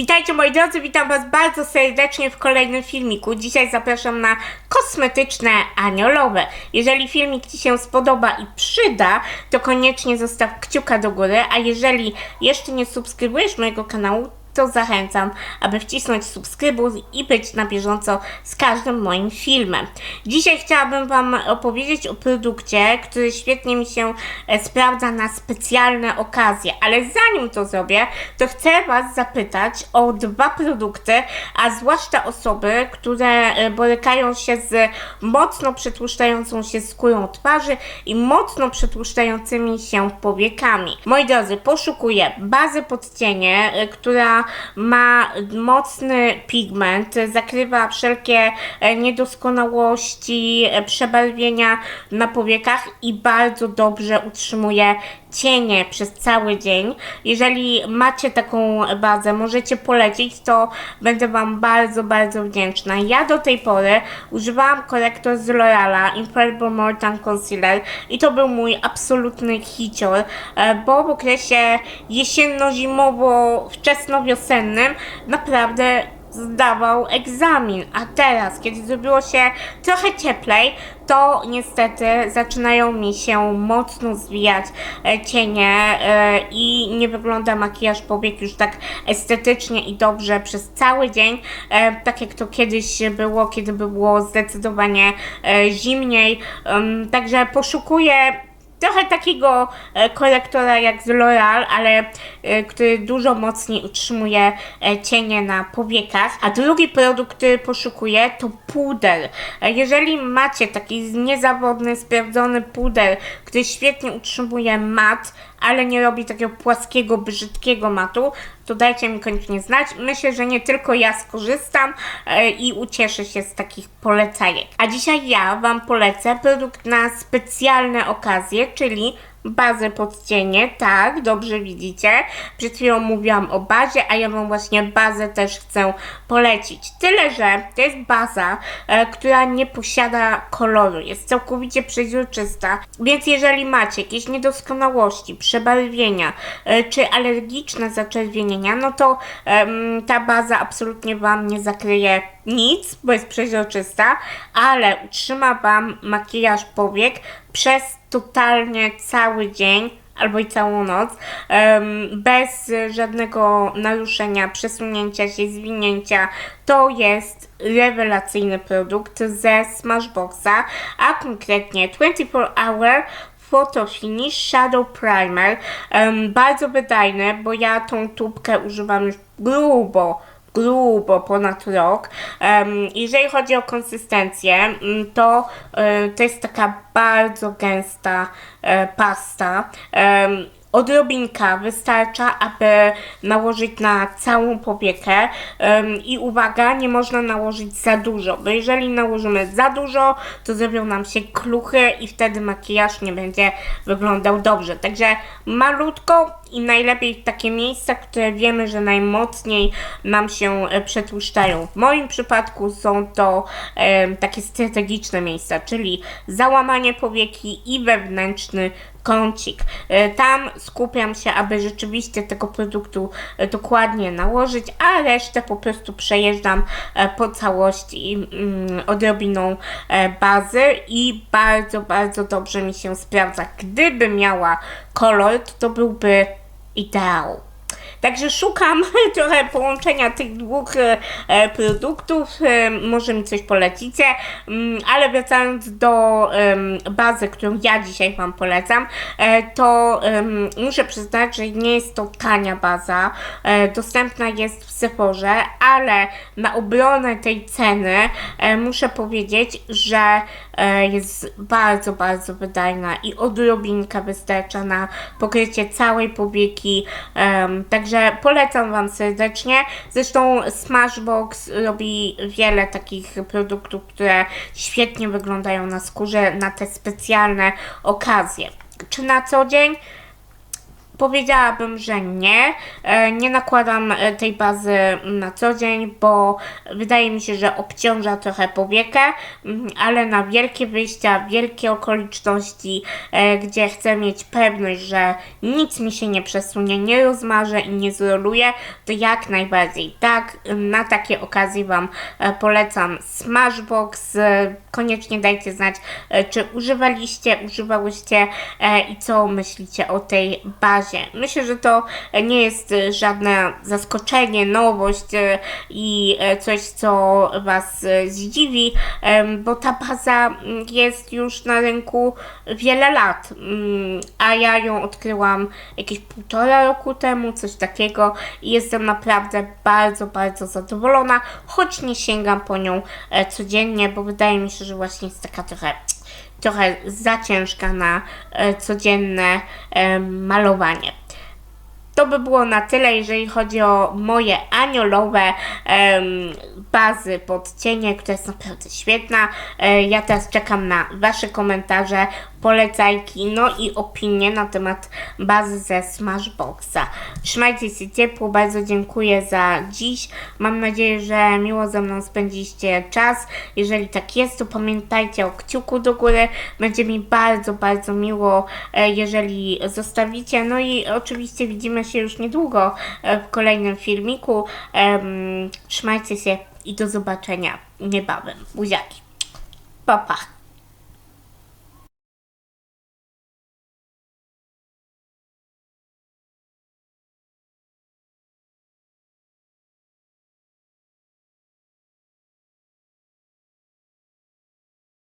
Witajcie moi drodzy, witam was bardzo serdecznie w kolejnym filmiku. Dzisiaj zapraszam na kosmetyczne aniołowe. Jeżeli filmik Ci się spodoba i przyda, to koniecznie zostaw kciuka do góry, a jeżeli jeszcze nie subskrybujesz mojego kanału, to zachęcam, aby wcisnąć subskrybuj i być na bieżąco z każdym moim filmem. Dzisiaj chciałabym Wam opowiedzieć o produkcie, który świetnie mi się e, sprawdza na specjalne okazje, ale zanim to zrobię, to chcę Was zapytać o dwa produkty, a zwłaszcza osoby, które e, borykają się z mocno przetłuszczającą się skórą twarzy i mocno przetłuszczającymi się powiekami. Moi drodzy, poszukuję bazy pod cienie, e, która ma mocny pigment, zakrywa wszelkie e, niedoskonałości, e, przebarwienia na powiekach i bardzo dobrze utrzymuje cienie przez cały dzień. Jeżeli macie taką bazę, możecie polecić, to będę Wam bardzo, bardzo wdzięczna. Ja do tej pory używałam korektor z L'Oreala Infallible Mortan Concealer i to był mój absolutny hicior, e, bo w okresie jesienno-zimowo-wczesnowiosennym naprawdę zdawał egzamin, a teraz, kiedy zrobiło się trochę cieplej, to niestety zaczynają mi się mocno zwijać e, cienie e, i nie wygląda makijaż powiek już tak estetycznie i dobrze przez cały dzień, e, tak jak to kiedyś było, kiedy było zdecydowanie zimniej. Także poszukuję trochę takiego e, korektora jak z L'Oreal, ale e, który dużo mocniej utrzymuje e, cienie na powiekach. A drugi produkt, który poszukuję to puder. Jeżeli macie taki niezawodny, sprawdzony puder, który świetnie utrzymuje mat, ale nie robi takiego płaskiego, brzydkiego matu, to dajcie mi koniecznie znać. Myślę, że nie tylko ja skorzystam e, i ucieszę się z takich polecajek. A dzisiaj ja Wam polecę produkt na specjalne okazje, czyli bazę pod cienie, tak, dobrze widzicie. Przed chwilą mówiłam o bazie, a ja Wam właśnie bazę też chcę polecić. Tyle, że to jest baza, e, która nie posiada koloru, jest całkowicie przeźroczysta, więc jeżeli macie jakieś niedoskonałości, przebarwienia, e, czy alergiczne zaczerwienienia, no to em, ta baza absolutnie Wam nie zakryje nic, bo jest przeźroczysta, ale utrzyma Wam makijaż powiek przez totalnie cały dzień albo i całą noc, bez żadnego naruszenia, przesunięcia się, zwinięcia. To jest rewelacyjny produkt ze Smashboxa, a konkretnie 24 Hour Photo Finish Shadow Primer. Em, bardzo wydajny, bo ja tą tubkę używam już grubo grubo ponad rok. Jeżeli chodzi o konsystencję, mm, to e, to jest taka bardzo gęsta e, pasta. Odrobinka wystarcza, aby nałożyć na całą powiekę i uwaga, nie można nałożyć za dużo, bo jeżeli nałożymy za dużo, to zrobią nam się kluchy i wtedy makijaż nie będzie wyglądał dobrze. Także malutko i najlepiej takie miejsca, które wiemy, że najmocniej nam się e, przetłuszczają. W moim przypadku są to e, takie strategiczne miejsca, czyli załamanie powieki i wewnętrzny kącik. E, Tam skupiam się, aby rzeczywiście tego produktu e, dokładnie nałożyć, a resztę po prostu przejeżdżam po całości mm, odrobiną bazy i bardzo, bardzo dobrze mi się sprawdza. Gdyby miała kolor, to byłby Idel. Także szukam trochę połączenia tych dwóch e, e, produktów. E, może mi coś polecicie. Mm, ale wracając do bazy, którą ja dzisiaj Wam polecam, to muszę przyznać, że nie jest to tania baza. Dostępna jest w Sephorze, ale na obronę tej ceny muszę powiedzieć, że jest bardzo, bardzo wydajna i odrobinka wystarcza na pokrycie całej powieki. Em, także polecam Wam serdecznie. Zresztą Smashbox robi wiele takich produktów, które świetnie wyglądają na skórze na te specjalne okazje. Czy na co dzień? Powiedziałabym, że nie. E, Nie nakładam e, tej bazy na co dzień, bo wydaje mi się, że obciąża trochę powiekę, mm, ale na wielkie wyjścia, wielkie okoliczności, e, gdzie chcę mieć pewność, że nic mi się nie przesunie, nie rozmarzę i nie zroluje, to jak najbardziej. Tak, na takie okazje Wam polecam Smashbox. Koniecznie dajcie znać, czy używaliście, używałyście i co myślicie o tej bazie. Myślę, że to nie jest e, żadne zaskoczenie, nowość e, i e, coś, co Was zdziwi, bo ta baza mm, jest już na rynku wiele lat, mm, a ja ją odkryłam jakieś półtora roku temu, coś takiego i jestem naprawdę bardzo, bardzo zadowolona, choć nie sięgam po nią codziennie, bo wydaje mi się, że właśnie jest taka trochę trochę za ciężka na e, codzienne e, malowanie. To by było na tyle, jeżeli chodzi o moje aniolowe bazy pod cienie, która jest naprawdę świetna. E, ja teraz czekam na Wasze komentarze, polecajki, no i opinie na temat bazy ze Smashboxa. Trzymajcie się ciepło, bardzo dziękuję za dziś. Mam nadzieję, że miło ze mną spędziliście czas. Jeżeli tak jest, to pamiętajcie o kciuku do góry. Będzie mi bardzo, bardzo miło, e, jeżeli zostawicie. No i oczywiście widzimy się już niedługo e, w kolejnym filmiku. Trzymajcie się i do zobaczenia niebawem. Buziaki. Pa, pa.